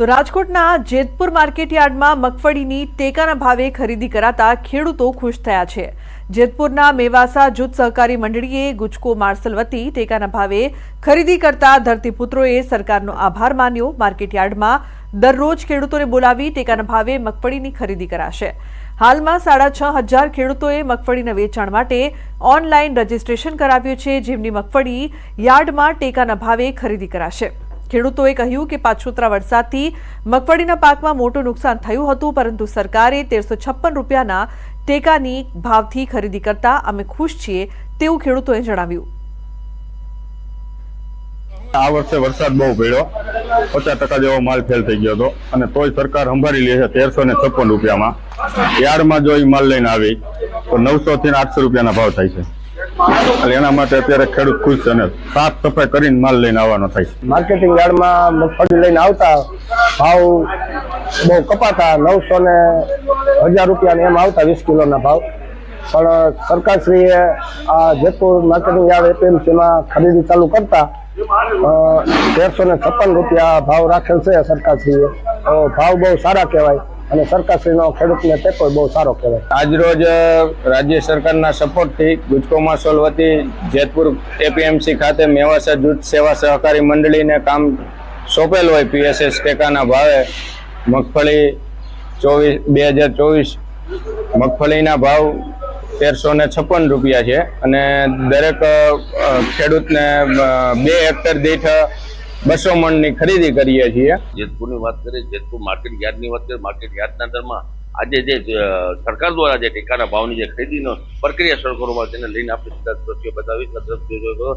તો રાજકોટના જેતપુર માર્કેટયાર્ડમાં મગફળીની ટેકાના ભાવે ખરીદી કરાતા ખેડૂતો ખુશ થયા છે. જેતપુરના મેવાસા જૂથ સહકારી મંડળીએ ગુજકો માર્સલ વતી ટેકાના ભાવે ખરીદી કરતા ધરતીપુત્રોએ સરકારનો આભાર માન્યો. માર્કેટયાર્ડમાં દરરોજ ખેડૂતોને બોલાવી ટેકાના ભાવે મગફળીની ખરીદી કરાશે. હાલમાં સાડા છ હજાર ખેડૂતોએ મગફળીના વેચાણ માટે ઓનલાઈન રજીસ્ટ્રેશન કરાવ્યું છે, જેમની મગફળી યાર્ડમાં ટેકાના ભાવે ખરીદી કરાશે. ખેડૂતોએ કહ્યું કે પાછોતરા વરસાદથી મગફળીના પાકમાં મોટું નુકસાન થયું હતું, પરંતુ સરકારે તેરસો છપ્પન રૂપિયાના ટેકાની ભાવથી ખરીદી કરતા અમે ખુશ છીએ તેવું ખેડૂતોએ જણાવ્યું. આ વર્ષે વરસાદ બહુ પડ્યો. પચાસ ટકા જેવો માલ ફેલ થઈ ગયો હતો અને તોય સરકાર સંભાળી લે છે તેરસો ને છપ્પન રૂપિયામાં. યાર્ડમાં જો એ માલ લઈને આવી, તો નવસો થી આઠસો રૂપિયાના ભાવ થાય છે. એના માટે અત્યારે ખેડૂત ખુશ છે અને સાફ સફાઈ કરીને માલ લઈને આવવાનો થાય માર્કેટિંગ યાર્ડમાં મગફળી લઈને આવતા ભાવ બહુ કપાતા. નવસો ને હજાર રૂપિયા એમ આવતા વીસ કિલોના ભાવ. પણ સરકારશ્રીએ આ જેતપુર માર્કેટિંગ યાર્ડ એપીએમસીમાં ખરીદી ચાલુ કરતા તેરસો ને છપ્પન રૂપિયા ભાવ રાખેલ છે સરકારશ્રીએ. ભાવ બહુ સારા કહેવાય. અને સરકારશ્રીનો ખેડૂતને ટેકો બહુ સારો કહેવાય. આજરોજ રાજ્ય સરકારના સપોર્ટથી ગુજકોમાં માસોલ વતી જેતપુર એપીએમસી ખાતે મેવાસા જૂથ સેવા સહકારી મંડળીને કામ સોંપેલ હોય પીએસએસ ટેકાના ભાવે મગફળી ચોવીસ, બે હજાર ચોવીસ મગફળીના ભાવ તેરસો ને છપ્પન રૂપિયા છે અને દરેક ખેડૂતને બે હેક્ટર દીઠ બસો મણની ખરીદી કરીએ છીએ. જેતપુરની વાત કરીએ, જેતપુર માર્કેટ યાર્ડની વાત કરીએ, માર્કેટ યાર્ડના અંદરમાં આજે જે સરકાર દ્વારા જે ટેકાના ભાવની જે ખરીદીનો પ્રક્રિયા શરૂ કરવામાં તેને લઈને આપણે સીધા દ્રશ્યો બતાવી દ્રશ્યો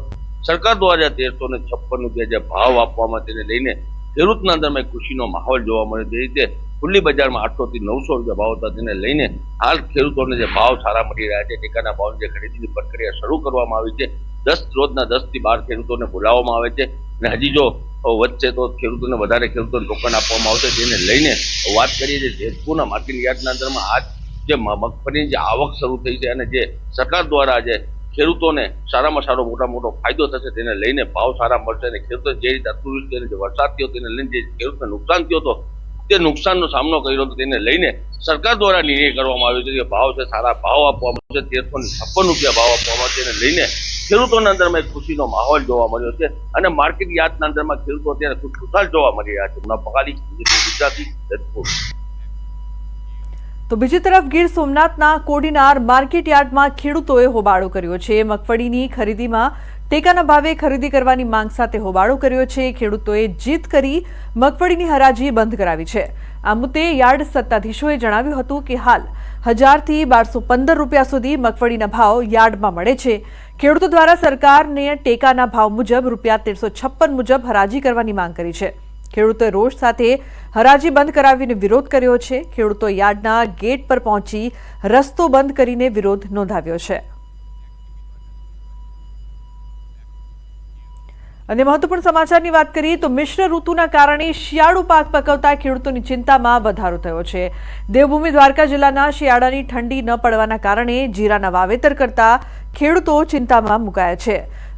સરકાર દ્વારા તેરસો ને છપ્પન રૂપિયા જે ભાવ આપવામાં તેને લઈને ખેડૂતના અંદરમાં ખુશીનો માહોલ જોવા મળે તે રીતે ખુલ્લી બજારમાં આઠસો થી નવસો રૂપિયા ભાવ હતા, તેને લઈને હાલ ખેડૂતોને જે ભાવ સારા મળી રહ્યા છે, ટેકાના ભાવની જે ખરીદીની પ્રક્રિયા શરૂ કરવામાં આવી છે. દસ રોજના દસથી બાર ખેડૂતોને બોલાવવામાં આવે છે અને હજી જો વધશે તો ખેડૂતોને વધારે ખેડૂતોને ટોકન આપવામાં આવશે જેને લઈને વાત કરીએ છીએ જેતપુરના માર્કેટ યાર્ડના અંદરમાં આજ જે મગફળીની જે આવક શરૂ થઈ છે અને જે સરકાર દ્વારા જે ખેડૂતોને સારામાં સારો મોટા મોટો ફાયદો થશે તેને લઈને ભાવ સારા મળશે અને ખેડૂતો જે રીતે અતિવૃષ્ટિ અને જે વરસાદ થયો તેને લઈને જે ખેડૂતને નુકસાન થયો હતો તે નુકસાનનો સામનો કર્યો હતો તેને લઈને સરકાર દ્વારા નિર્ણય કરવામાં આવ્યો છે કે ભાવ છે સારા ભાવ આપવામાં આવશે તેરસો છપ્પન રૂપિયા ભાવ આપવામાં આવશે તેને લઈને ખેડૂતોના અંદરમાં એક ખુશીનો માહોલ જોવા મળ્યો છે અને માર્કેટ યાર્ડના અંદરમાં ખેડૂતો અત્યારે ખુશ ખુશાલ જોવા મળી રહ્યા છે. હમણાં ગુજરાતી તો બીજી તરફ ગીર સોમનાથના કોડીનાર માર્કેટ યાર્ડમાં ખેડૂતોએ હોબાળો કર્યો છે. મગફળીની ખરીદીમાં ટેકાના ભાવે ખરીદી કરવાની માંગ સાથે હોબાળો કર્યો છે. ખેડૂતોએ જીત કરી મગફળીની હરાજી બંધ કરાવી છે. આ મુદ્દે યાર્ડ સત્તાધીશોએ જણાવ્યું હતું કે હાલ હજારથી બારસો પંદર રૂપિયા સુધી મગફળીના ભાવ યાર્ડમાં મળે છે. ખેડૂતો દ્વારા સરકારને ટેકાના ભાવ મુજબ રૂપિયા તેરસો છપ્પન મુજબ હરાજી કરવાની માંગ કરી છે. ખેડૂતોએ રોષ સાથે હરાજી બંધ કરાવીને વિરોધ કર્યો છે. ખેડૂતો યાર્ડના ગેટ પર પહોંચી રસ્તો બંધ કરીને વિરોધ નોંધાવ્યો છે. અને મહત્વપૂર્ણ સમાચારની વાત કરીએ તો મિશ્ર ઋતુના કારણે શિયાળુ પાક પકવતા ખેડૂતોની ચિંતામાં વધારો થયો છે. દેવભૂમિ દ્વારકા જિલ્લાના શિયાળાની ઠંડી ન પડવાના કારણે જીરાના વાવેતર કરતા ખેડૂતો ચિંતામાં મુકાયા છે.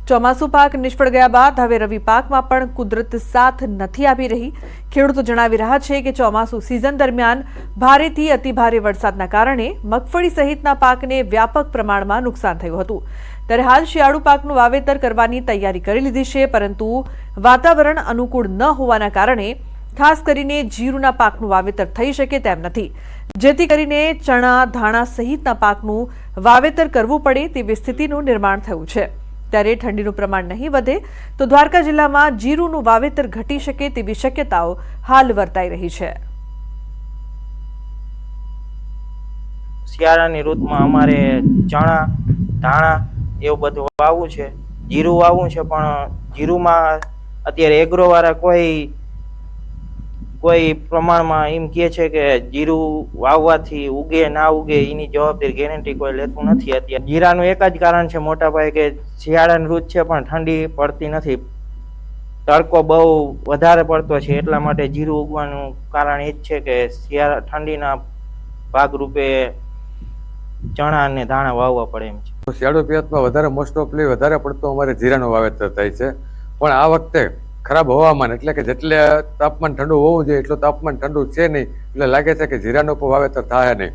ચોમાસુ પાક નિષ્ફળ ગયા બાદ હવે રવિ પાકમાં પણ કુદરત સાથ નથી આપી રહી. ખેડૂતો જણાવી રહ્યા છે કે ચોમાસુ સિઝન દરમિયાન ભારેથી અતિભારે વરસાદના કારણે મગફળી સહિતના પાકને વ્યાપક પ્રમાણમાં નુકસાન થયું હતું. ત્યારે હાલ શિયાળુ પાકનું વાવેતર કરવાની તૈયારી કરી લીધી છે, પરંતુ વાતાવરણ અનુકૂળ ન હોવાના કારણે ખાસ કરીને જીરુના પાકનું વાવેતર થઈ શકે તેમ નથી. જેથી કરીને ચણા, ધાણા સહિતના પાકનું વાવેતર કરવું પડે તેવી સ્થિતિનું નિર્માણ થયું છે. ત્યારે ઠંડીનું પ્રમાણ નહીં વધે તો દ્વારકા જિલ્લામાં જીરુનું વાવેતર ઘટી શકે તેવી શક્યતાઓ હાલ વર્તાઈ રહી છે. શિયાળાની ઋતુમાં અમારે ચણા, ધાણા એવું બધું વાવવું છે. જીરું વાવવું છે, પણ જીરુમાં અત્યારે એગ્રોવાળા કોઈ કોઈ પ્રમાણમાં એમ કહે છે કે જીરું વાવવાથી ઉગે, ના ઉગે, એની જવાબદારી ગેરંટી કોઈ લેતું નથી અત્યારે. જીરાનું એક જ કારણ છે મોટા ભાઈ કે શિયાળાની ઋતુ છે, પણ ઠંડી પડતી નથી. તડકો બહુ વધારે પડતો છે, એટલા માટે જીરું ઉગવાનું કારણ એ જ છે કે શિયાળા ઠંડીના ભાગરૂપે ચણા અને ધાણા વાવવા પડે એમ છે. શિયાળુ પિયતમાં વધારે મોસ્ટ ઓફલી વધારે પડતો અમારે જીરાનું વાવેતર થાય છે. પણ આ વખતે ખરાબ હવામાન, એટલે કે જેટલે તાપમાન ઠંડુ હોવું જોઈએ, એટલું તાપમાન ઠંડુ છે નહીં. એટલે લાગે છે કે જીરાનું પણ વાવેતર થાય નહીં.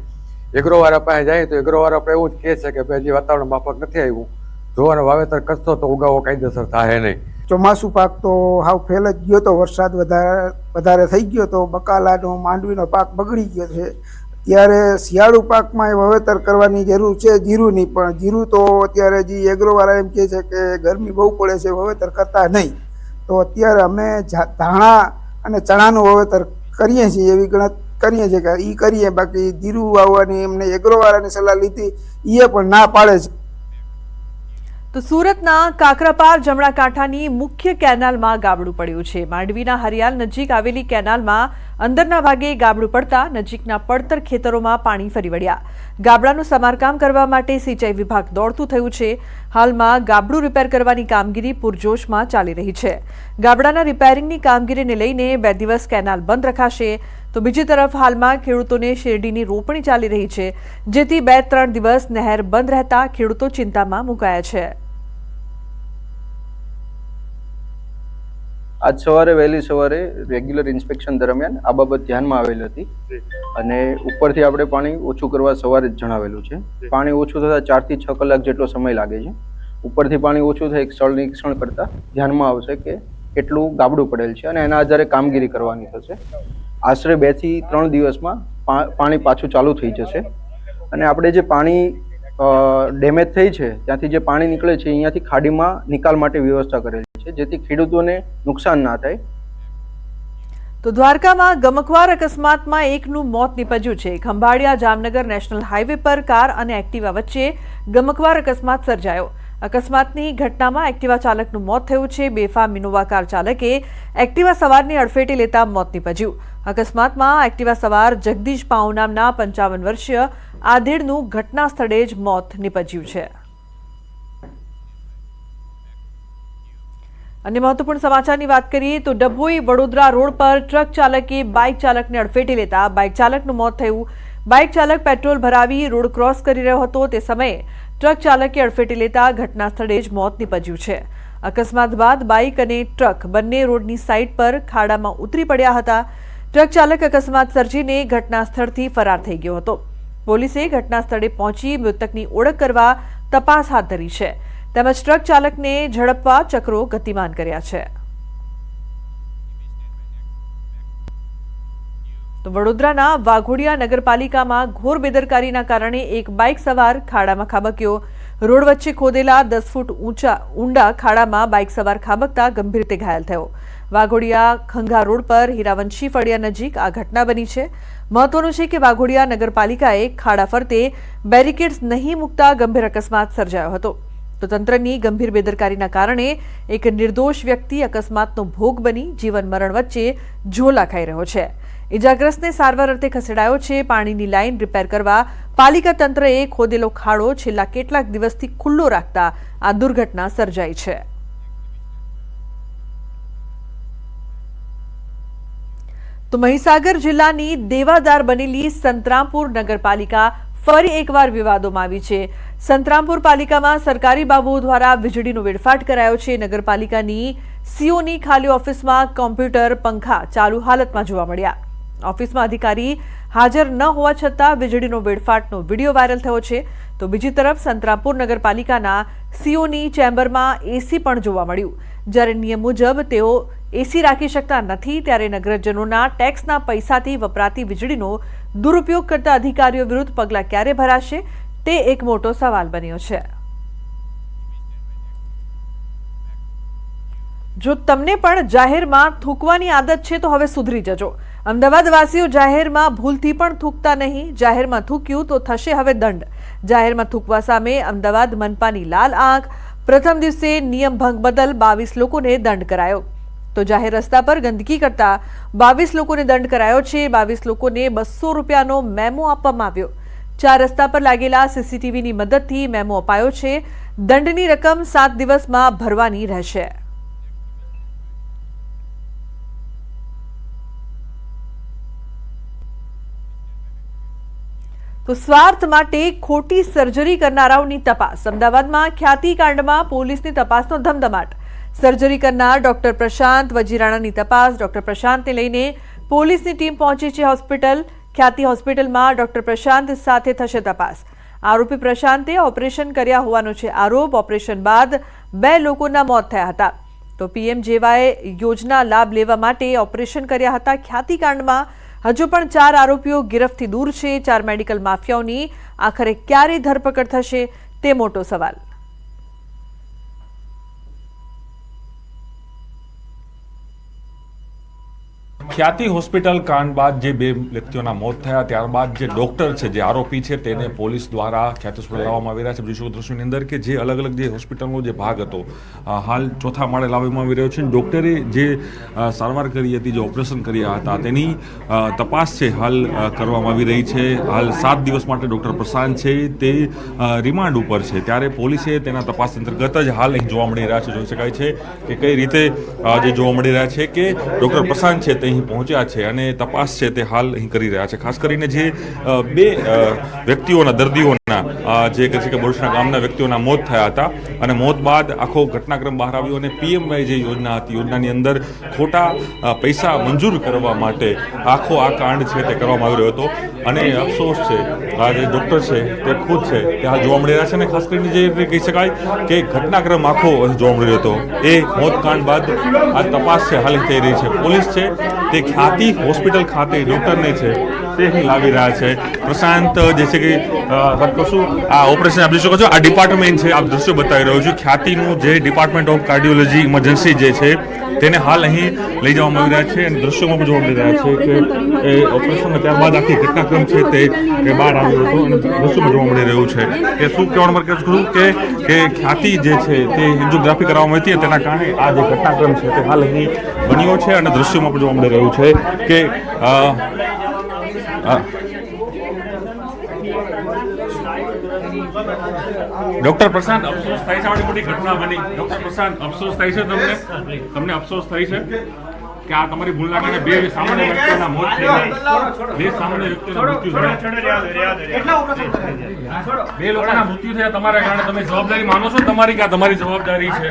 એગ્રોવાળા પાસે જાય તો એગ્રોવાળા આપણે એવું જ કહે છે કે ભાઈ, હજી વાતાવરણ માફક નથી આવ્યું. જોવાનું વાવેતર કરશો તો ઉગાવો કાયદેસર થાય નહીં. ચોમાસું પાક તો હાવ ફેલ જ ગયો તો વરસાદ વધારે વધારે થઈ ગયો તો બકાલાનો, માંડવીનો પાક બગડી ગયો છે. ત્યારે શિયાળુ પાકમાં એ વાવેતર કરવાની જરૂર છે જીરુંની, પણ જીરું તો અત્યારે જે એગ્રોવાળા એમ કહે છે કે ગરમી બહુ પડે છે, વાવેતર કરતા નહીં. તો અત્યારે અમે ધાણા અને ચણાનું વાવેતર કરીએ છીએ એવી ગણત, કરીએ છીએ કે એ કરીએ, બાકી જીરું વાવવાની એમને એગ્રોવાળાની સલાહ લીધી એ પણ ના પાડે છે. તો સુરતના કાકરાપાર જમણા કાંઠાની મુખ્ય કેનાલમાં ગાબડું પડ્યું છે. માંડવીના હરિયાલ નજીક આવેલી કેનાલમાં અંદરના ભાગે ગાબડું પડતા નજીકના પડતર ખેતરોમાં પાણી ફરી વળ્યા. ગાબડાનું સમારકામ કરવા માટે સિંચાઈ વિભાગ દોડતું થયું છે. હાલમાં ગાબડું રિપેર કરવાની કામગીરી પૂરજોશમાં ચાલી રહી છે. ગાબડાના રિપેરિંગની કામગીરીને લઈને બે દિવસ કેનાલ બંધ રખાશે. તો બીજી તરફ હાલમાં ખેડૂતોને શેરડીની રોપણી ચાલી રહી છે, જેથી બે ત્રણ દિવસ નહેર બંધ રહેતા ખેડૂતો ચિંતામાં મુકાયા છે. આજ સવારે, વહેલી સવારે રેગ્યુલર ઇન્સ્પેક્શન દરમિયાન આ બાબત ધ્યાનમાં આવેલ હતી. અને ઉપરથી આપણે પાણી ઓછું કરવા સવારે જ જણાવેલું છે. પાણી ઓછું થતાં ચારથી છ કલાક જેટલો સમય લાગે છે. ઉપરથી પાણી ઓછું થાય સ્થળ નિરીક્ષણ કરતાં ધ્યાનમાં આવશે કે કેટલું ગાબડું પડેલ છે અને એના આધારે કામગીરી કરવાની થશે. આશરે બેથી ત્રણ દિવસમાં પાણી પાછું ચાલુ થઈ જશે. અને આપણે જે પાણી ડેમેજ થઈ છે, ત્યાંથી જે પાણી નીકળે છે, અહીંયાથી ખાડીમાં નિકાલ માટે વ્યવસ્થા કરેલી છે જેથી ખેડૂતોને નુકસાન ના થાય. તો દ્વારકામાં ગમકવાર અકસ્માતમાં એકનું મોત નીપજ્યું છે. ખંભાળિયા જામનગર નેશનલ હાઈવે પર કાર અને એક્ટિવા વચ્ચે ગમકવાર અકસ્માત સર્જાયો. અકસ્માતની ઘટનામાં એક્ટિવા ચાલકનું મોત થયું છે. બેફામ ઇનોવા કાર ચાલકે એક્ટિવા સવારની અડફેટે લેતા મોત નીપજ્યું. અકસ્માતમાં એક્ટિવા સવાર જગદીશ પાઉ નામના પંચાવન વર્ષીય આધેડનું ઘટના સ્થળે જ મોત નીપજ્યું છે. અને મહત્વપૂર્ણ સમાચારની વાત કરીએ તો ડભોઈ વડોદરા રોડ પર ટ્રક ચાલકે બાઇક ચાલકને અડફેટે લેતા બાઇક ચાલકનું મોત થયું. બાઇક ચાલક પેટ્રોલ ભરાવી રોડ ક્રોસ કરી રહ્યો હતો. તે સમયે ટ્રક ચાલકે અડફેટે લેતા ઘટના સ્થળે જ મોત નીપજ્યું છે. અકસ્માત બાદ બાઇક અને ટ્રક બંને રોડની સાઇડ પર ખાડામાં ઉતરી પડ્યા હતા. ટ્રક ચાલક અકસ્માત સર્જીને ઘટના સ્થળથી ફરાર થઈ ગયો હતો. પોલીસે ઘટના સ્થળે પહોંચી મૃતકની ઓળખ કરવા તપાસ હાથ ધરી છે. તેમજ ટ્રક ચાલકને ઝડપવા ચક્રો ગતિમાન કર્યા છે. તો વડોદરાના વાઘોડિયા નગરપાલિકામાં ઘોર બેદરકારીના કારણે એક બાઇક સવાર ખાડામાં ખાબક્યો. રોડ વચ્ચે ખોદેલા દસ ફૂટ ઊંચા, ઊંડા ખાડામાં બાઇક સવાર ખાબકતા ગંભીર રીતે ઘાયલ થયો. વાઘોડિયા ખંઘા રોડ પર હીરાવંશી ફળિયા નજીક આ ઘટના બની છે. મહત્વનું છે કે વાઘોડિયા નગરપાલિકાએ ખાડા ફરતે બેરિકેડ્સ નહીં મૂકતા ગંભીર અકસ્માત સર્જાયો હતો. તો તંત્રની ગંભીર બેદરકારીના કારણે એક નિર્દોષ વ્યક્તિ અકસ્માતનો ભોગ બની જીવન મરણ વચ્ચે ઝોલા ખાઈ રહ્યો છે. ઇજાગ્રસ્તને સારવાર અર્થે ખસેડાયો છે. પાણીની લાઇન રિપેર કરવા પાલિકા તંત્રએ ખોદેલો ખાડો છેલ્લા કેટલાક દિવસથી ખુલ્લો રાખતા આ દુર્ઘટના સર્જાઈ છે. તો મહીસાગર જિલ્લાની દેવાદાર બનેલી સંતરામપુર નગરપાલિકા ફરી એકવાર વિવાદોમાં આવી છે. સંતરામપુર પાલિકામાં સરકારી બાબુઓ દ્વારા વીજળીનો વેડફાટ કરાયો છે. નગરપાલિકાની સીઓની ખાલી ઓફિસમાં કોમ્પ્યુટર, પંખા ચાલુ હાલતમાં જોવા મળ્યા. ઓફિસમાં અધિકારી હાજર ન હોવા છતાં વીજળીનો વેડફાટનો વીડિયો વાયરલ થયો છે. તો બીજી તરફ સંતરામપુર નગરપાલિકાના સીઓની ચેમ્બરમાં એસી પણ જોવા મળ્યું. જ્યારે નિયમ મુજબ તેઓ એસી રાખી શકતા નથી, ત્યારે નગરજનોના ટેક્સના પૈસાથી વપરાતી વીજળીનો દુરુપયોગ કરતા અધિકારીઓ વિરુદ્ધ પગલાં ક્યારે ભરાશે, તે એક મોટો સવાલ બન્યો છે. જો તમને પણ જાહેરમાં થૂકવાની આદત છે, તો હવે સુધરી જજો. અમદાવાદવાસીઓ જાહેરમાં ભૂલથી પણ થૂકતા નહીં. જાહેરમાં થૂક્યું તો થશે હવે દંડ. જાહેરમાં થૂકવા સામે અમદાવાદ મનપાની લાલ આંખ. પ્રથમ દિવસે નિયમ ભંગ બદલ બાવીસ લોકોને દંડ કરાયો. તો જાહેર રસ્તા પર ગંદકી કરતા બાવીસ લોકોને દંડ કરાયો છે. બાવીસ લોકોને બસો રૂપિયાનો મેમો આપવામાં આવ્યો. ચાર રસ્તા પર લાગેલા સીસીટીવીની મદદથી મેમો અપાયો છે. દંડની રકમ સાત દિવસમાં ભરવાની રહેશે. તો સ્વાર્થ માટે ખોટી સર્જરી કરનારાઓની તપાસ. અમદાવાદમાં ખ્યાતિકાંડમાં પોલીસની તપાસનો ધમધમાટ. સર્જરી કરનાર ડોક્ટર પ્રશાંત વજીરાણાની તપાસ. ડોક્ટર પ્રશાંતને લઈને પોલીસની ટીમ પહોંચી છે હોસ્પિટલ. ખ્યાતિ હોસ્પિટલમાં ડોક્ટર પ્રશાંત સાથે થશે તપાસ. આરોપી પ્રશાંતે ઓપરેશન કર્યા હોવાનો છે આરોપ. ઓપરેશન બાદ બે લોકોના મોત થયા હતા. તો પીએમ જેવાય યોજના લાભ લેવા માટે ઓપરેશન કર્યા હતા. ખ્યાતિકાંડમાં હજુ પણ ચાર આરોપીઓ ગિરફથી દૂર છે. ચાર મેડિકલ માફિયાઓની આખરે ક્યારે ધરપકડ થશે તે મોટો સવાલ. ખ્યાતિ હોસ્પિટલ કાંડ બાદ જે બે વ્યક્તિઓના મોત થયા ત્યારબાદ જે ડોક્ટર છે જે આરોપી છે તેને પોલીસ દ્વારા ખ્યાતિ હોસ્પિટલ લાવવામાં આવી રહ્યા છે. બીજું દ્રશ્યની અંદર કે જે અલગ અલગ જે હોસ્પિટલનો જે ભાગ હતો હાલ ચોથા માળે લાવવામાં આવી રહ્યો છે. ડોક્ટરે જે સારવાર કરી હતી જે ઓપરેશન કર્યા હતા તેની તપાસ છે હાલ કરવામાં આવી રહી છે. હાલ સાત દિવસ માટે ડોક્ટર પ્રશાંત છે. તે રિમાન્ડ ઉપર છે. ત્યારે પોલીસે તેના તપાસ અંતર્ગત જ હાલ અહીં જોવા મળી રહ્યા છે. જોઈ શકાય છે કે કઈ રીતે જે જોવા મળી રહ્યા છે કે ડોક્ટર પ્રશાંત છે તે અહીં પહોંચ્યા છે અને તપાસ છે તે હાલ અહીં કરી રહ્યા છે. ખાસ કરીને જે બે વ્યક્તિઓના, દર્દીઓના જે કહે છે કે બોરસના ગામના વ્યક્તિઓના મોત થયા હતા અને મોત બાદ આખો ઘટનાક્રમ બહાર આવ્યો અને પીએમવાય જે યોજના હતી, યોજનાની અંદર ખોટા પૈસા મંજૂર કરવા માટે આખો આ કાંડ છે તે કરવામાં આવી રહ્યો હતો. અને અફસોસ છે, આ જે ડૉક્ટર છે તે ખુદ છે તે હાલ જોવા મળી રહ્યા છે અને ખાસ કરીને જે રીતે કહી શકાય કે ઘટનાક્રમ આખો જોવા મળી રહ્યો હતો. એ મોતકાંડ બાદ આ તપાસ છે, હાલ થઈ રહી છે. પોલીસ છે તે ખ્યાતિ હોસ્પિટલ ખાતે ડૉક્ટરને છે, તે અહીં લાવી રહ્યા છે. પ્રશાંત જે છે કે વાત આ ઓપરેશન આપ જોઈ શકો છો. આ ડિપાર્ટમેન્ટ છે, આપ દ્રશ્યો બતાવી રહ્યો છું. ખ્યાતિનું જે ડિપાર્ટમેન્ટ ઓફ કાર્ડિયોલોજી ઇમરજન્સી જે છે તેને હાલ અહીં લઈ જવામાં આવી રહ્યા છે અને દ્રશ્યોમાં પણ જોવા મળી રહ્યા છે કે એ ઓપરેશન ત્યારબાદ આખી ઘટનાક્રમ છે તે બહાર આવ્યો હતો અને દ્રશ્યોમાં જોવા મળી રહ્યું છે. કે શું કહેવાનું મારે કહું કે કે ખ્યાતિ જે છે તે એન્જિયોગ્રાફી કરવામાં આવી હતી તેના કારણે આ જે ઘટનાક્રમ છે તે હાલ અહીં બન્યો છે અને દ્રશ્યોમાં પણ જોવા મળી રહ્યું છે કે ડોક્ટર પ્રશાંત, અફસોસ થાય છે, આવડી મોટી ઘટના બની. ડોક્ટર પ્રશાંત, અફસોસ થાય છે તમને? તમને અફસોસ થાય છે? કે આ તમારી ભૂલના કારણે બે સામાન્ય વ્યક્તિના મોત થઈ બે સામાન્ય વ્યક્તિના મૃત્યુ થયા બે લોકોના મૃત્યુ થયા તમારા કારણે તમે જવાબદારી માનો છો તમારી કે તમારી જવાબદારી છે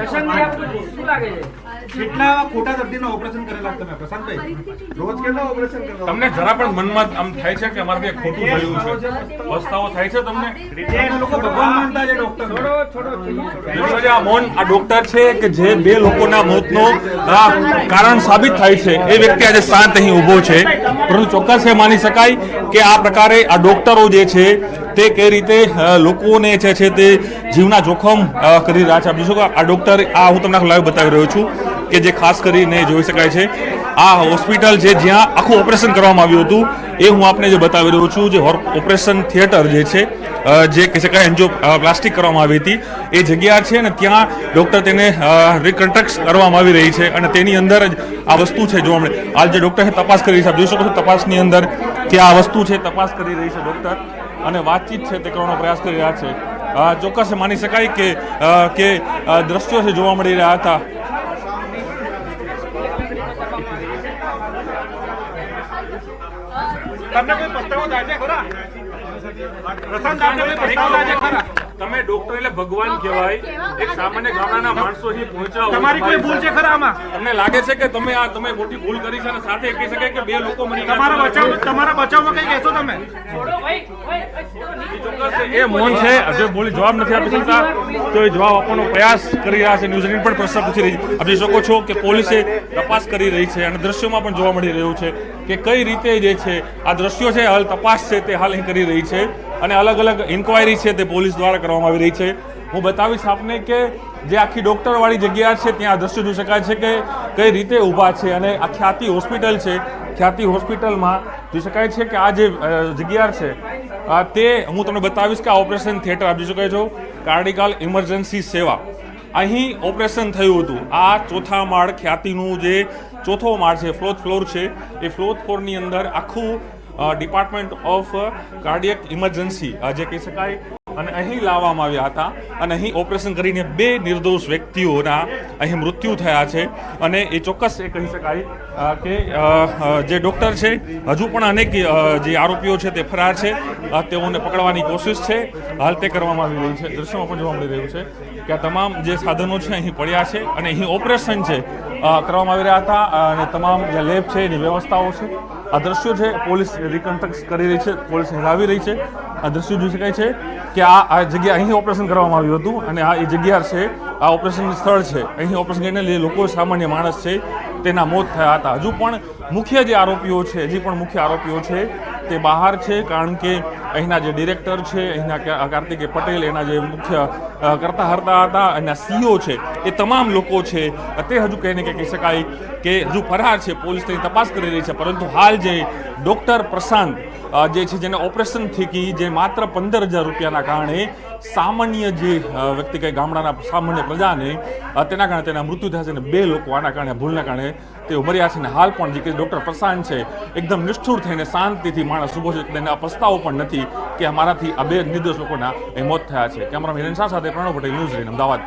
કેટલા ખોટા દર્દીના ઓપરેશન કરેલા તમે પ્રશાંતભાઈ રોજ કેટલા ઓપરેશન કરેલા તમને જરા પણ મનમાં આમ થાય છે કે અમારે ખોટું થયું છે પસ્તાવો થાય છે તમને લોકો ભગવાન માનતા છે ડોક્ટર જોશો જે આ મૌન આ ડોક્ટર છે કે જે બે લોકોના મોતનો કારણ સાબિત થાય છે. એ વ્યક્તિ આજે શાંત અહીં ઊભો છે. પરંતુ ચોક્કસ એ માની શકાય કે આ પ્રકારે આ ડોક્ટરો જે છે, તે કઈ રીતે લોકોને જે છે તે જીવના જોખમ કરી રહ્યા છે. આપ જોશો આ ડોક્ટર, આ હું તમને લાઈવ બતાવી રહ્યો છું. કે જે ખાસ કરીને જોઈ શકાય છે, આ હોસ્પિટલ છે જ્યાં આખું ઓપરેશન કરવામાં આવ્યું હતું. એ હું આપને જે બતાવી રહ્યો છું, જે ઓપરેશન થિયેટર જે છે જે કહી શકાય એન્જો પ્લાસ્ટિક કરવામાં આવી હતી. એ જગ્યા છે ને ત્યાં ડૉક્ટર તેને રિકન્સ્ટ્રક્ટ કરવામાં આવી રહી છે અને તેની અંદર જ આ વસ્તુ છે જો મળે. હાલ જે ડૉક્ટર છે તપાસ કરી છે જોઈ શકો છો તપાસની અંદર કે આ વસ્તુ છે, તપાસ કરી રહી છે ડૉક્ટર અને વાતચીત છે તે કરવાનો પ્રયાસ કરી રહ્યા છે. ચોક્કસ માની શકાય કે કે દ્રશ્યો છે જોવા મળી રહ્યા હતા. તમને કોઈ પસ્તાવો થાય છે ખરા? પ્રશાંત તમને કોઈ પસ્તાવો થાય છે ખરા? તમે ડોક્ટર એટલે ભગવાન કહેવાય. એક સામાન્ય ગામડાના માણસો અહીં પહોંચાવો તમારી કોઈ ભૂલ છે ખરા આમાં? તમને લાગે છે કે તમે આ તમે મોટી ભૂલ કરી છે અને સાથે કહી શકાય કે બે લોકો મરી ગયા તમારા બચાવ તમારા બચાવમાં કઈ કહેશો તમે? એ મૌન છે. હજુ બોલી જવાબ નથી આપી શકતા. તો એ જવાબ આપવાનો પ્રયાસ કરી રહ્યા છે. ન્યૂઝીલેન્ડ પણ પ્રશ્ન પૂછી રહી. છે આપ જોઈ શકો છો કે પોલીસે તપાસ કરી રહી છે અને દ્રશ્યોમાં પણ જોવા મળી રહ્યું છે. કે કઈ રીતે જે છે, આ દ્રશ્યો છે, હાલ તપાસ છે, તે હાલ અહીં કરી રહી છે અને અલગ અલગ ઇન્કવાયરી છે તે પોલીસ દ્વારા કરવામાં આવી રહી છે. હું બતાવીશ આપને કે જે આખી ડૉક્ટરવાળી જગ્યા છે, ત્યાં દ્રશ્યો જોઈ શકાય છે કે કઈ રીતે ઊભા છે અને આ ખ્યાતિ હોસ્પિટલ છે. ખ્યાતિ હોસ્પિટલમાં જોઈ શકાય છે કે આ જે જગ્યા છે તે હું તમને બતાવીશ કે આ ઓપરેશન થિયેટર આપ જોઈ છો. કાર્ડિકલ ઇમરજન્સી સેવા. અહીં ઓપરેશન થયું હતું. આ ચોથા માળ ખ્યાતિનું જે ચોથો માળ છે ફ્લોથ ફ્લોર છે. એ ફ્લોથ ફ્લોરની અંદર આખું ડિપાર્ટમેન્ટ ઓફ કાર્ડિયક ઇમરજન્સી જે કહી શકાય અને અહીં લાવવામાં આવ્યા હતા. અને અહીં ઓપરેશન કરીને બે નિર્દોષ વ્યક્તિઓના અહીં મૃત્યુ થયા છે. અને એ ચોક્કસ એ કહી શકાય કે જે ડૉક્ટર છે, હજુ પણ અનેક જે આરોપીઓ છે તે ફરાર છે. તેઓને પકડવાની કોશિશ છે. હાલ તે કરવામાં આવી રહી છે. દૃશ્યમાં પણ જોવા મળી રહ્યું છે કે આ તમામ જે સાધનો છે અહીં પડ્યા છે અને અહીં ઓપરેશન છે કરવામાં આવી રહ્યા હતા. અને તમામ જે લેબ છે, એની વ્યવસ્થાઓ છે. આ દ્રશ્યો છે, પોલીસ રિકન્સ્ટ્રક્ટ કરી રહી છે, પોલીસ લાવી રહી છે. આ દ્રશ્યો જોઈ શકાય છે કે આ આ જગ્યા અહીં ઓપરેશન કરવામાં આવ્યું હતું અને આ એ જગ્યા છે, આ ઓપરેશન સ્થળ છે. અહીં ઓપરેશન કરીને જે લોકો સામાન્ય માણસ છે, તેના મોત થયા હતા. હજુ પણ મુખ્ય જે આરોપીઓ છે, હજી પણ મુખ્ય આરોપીઓ છે, તે બહાર છે, કારણ કે અહીંના જે ડિરેક્ટર છે, અહીંના કાર્તિકે પટેલ, એના જે મુખ્ય કરતા હરતા હતા, એના સીઓ છે, એ તમામ લોકો છે. તે હજુ કહીને કે કહી શકાય કે હજુ ફરાર છે, પોલીસ તેની તપાસ કરી રહી છે. પરંતુ હાલ જે ડોક્ટર પ્રશાંત જે છે જેને ઓપરેશન થકી જે માત્ર પંદર હજાર રૂપિયાના કારણે સામાન્ય જે વ્યક્તિ કંઈ ગામડાના સામાન્ય પ્રજાને તેના કારણે તેના મૃત્યુ થયા છે અને બે લોકો આના કારણે, ભૂલના કારણે તેઓ મર્યા છે અને હાલ પણ જે કે ડૉક્ટર પ્રશાંત છે, એકદમ નિષ્ઠુર થઈને શાંતિથી માણસ ઊભો છે, તેને પસ્તાવો પણ નથી કે અમારાથી આ બે નિર્દોષ લોકોના એ મોત થયા છે. કેમેરામેન હિરેન શાહ સાથે પ્રણવ પટેલ ન્યૂઝ અમદાવાદ.